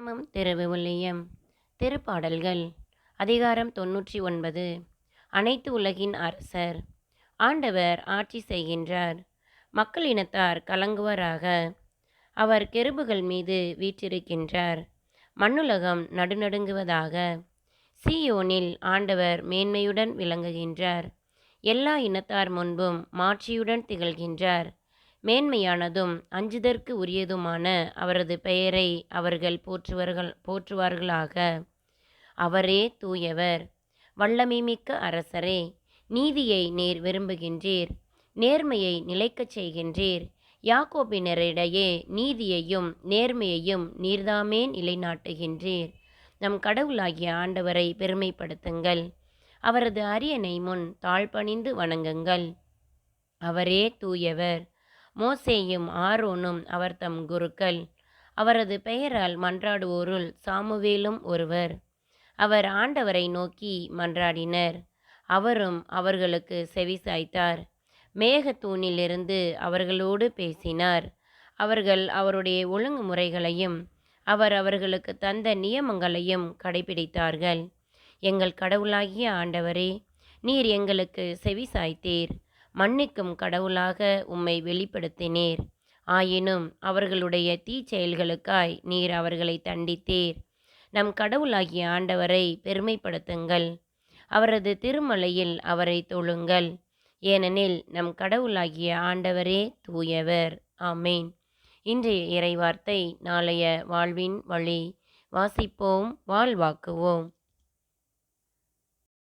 தினமும் திருவிவிலியம் திருப்பாடல்கள். அதிகாரம் தொன்னூற்றி ஒன்பது. அனைத்து உலகின் அரசர். ஆண்டவர் ஆட்சி செய்கின்றார். மக்கள் இனத்தார் கலங்குவராக. அவர் கெருபுகள் மீது வீற்றிருக்கின்றார். மண்ணுலகம் நடுநடுங்குவதாக. சீயோனில் ஆண்டவர் மேன்மையுடன் விளங்குகின்றார். எல்லா இனத்தார் முன்பும் மாட்சியுடன் திகழ்கின்றார். மேன்மையானதும் அஞ்சுதற்கு உரியதுமான அவரது பெயரை அவர்கள் போற்றுவார்கள் போற்றுவார்களாக. அவரே தூயவர். வல்லமைமிக்க அரசரே நீதியை நேர் விரும்புகின்றீர். நேர்மையை நிலைக்கச் செய்கின்றீர். யாக்கோபினரிடையே நீதியையும் நேர்மையையும் நீர்தாமே நிலைநாட்டுகின்றீர். நம் கடவுளாகிய ஆண்டவரை பெருமைப்படுத்துங்கள். அவரது அரியணை முன் தாழ்பணிந்து வணங்குங்கள். அவரே தூயவர். மோசேயும் ஆரோனும் அவர் தம் குருக்கள். அவரது பெயரால் மன்றாடுவோருள் சாமுவேலும் ஒருவர். அவர் ஆண்டவரை நோக்கி மன்றாடினர். அவரும் அவர்களுக்கு செவிசாய்த்தார் மேகத்தூணிலிருந்து அவர்களோடு பேசினார். அவர்கள் அவருடைய ஒழுங்குமுறைகளையும் அவர் அவர்களுக்கு தந்த நியமங்களையும் கடைபிடித்தார்கள். எங்கள் கடவுளாகிய ஆண்டவரே நீர் எங்களுக்கு செவிசாய்த்தீர் மன்னிக்கும் கடவுளாக உம்மை வெளிப்படுத்தினீர். ஆயினும் அவர்களுடைய தீச்செயல்களுக்காய் நீர் அவர்களை தண்டித்தீர். நம் கடவுளாகிய ஆண்டவரை பெருமைப்படுத்துங்கள். அவரது திருமலையில் அவரை தொழுங்கள். ஏனெனில் நம் கடவுளாகிய ஆண்டவரே தூயவர். ஆமேன். இன்றைய இறைவார்த்தை நாளைய வாழ்வின் வழி. வாசிப்போம் வாழ்வாக்குவோம்.